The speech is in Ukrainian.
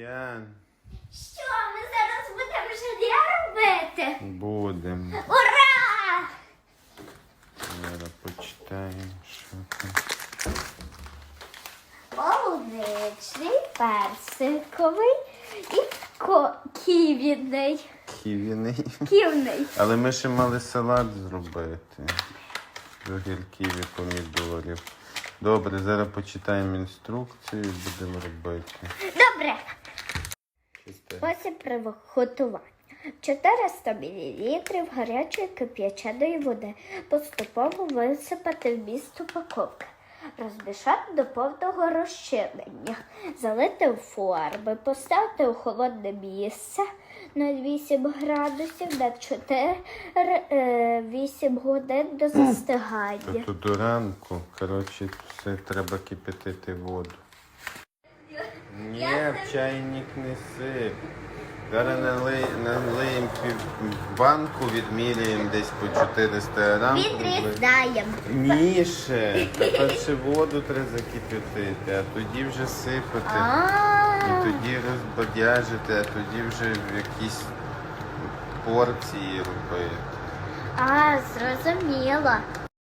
Ян, Що, ми зараз будемо желе робити? будемо. Ура! Зараз почитаємо, що там. Полуничний, персиковий і ко- ківіний. Ківіний. Ківний. Але ми ще мали салат зробити. З огірків і помідорів. Добре, зараз почитаємо інструкцію і будемо робити. Добре. Спосіб приготування. 400 мл гарячої кип'яченої води поступово висипати в міст упаковки. Розмішати до повного розчинення, залити у форми, поставити у холодне місце на 8 градусів на 4-8 годин до застигання. Тобто до ранку, коротше, все треба кипятити воду. Ні, в чайник не сип. Зараз налиємо банку, відміряємо десь по 400 грам. Відрізаємо. Ні ще. Перше воду треба закипятити, а тоді вже сипати. І тоді розбадяжити, а тоді вже в якісь порції робити. а, зрозуміла.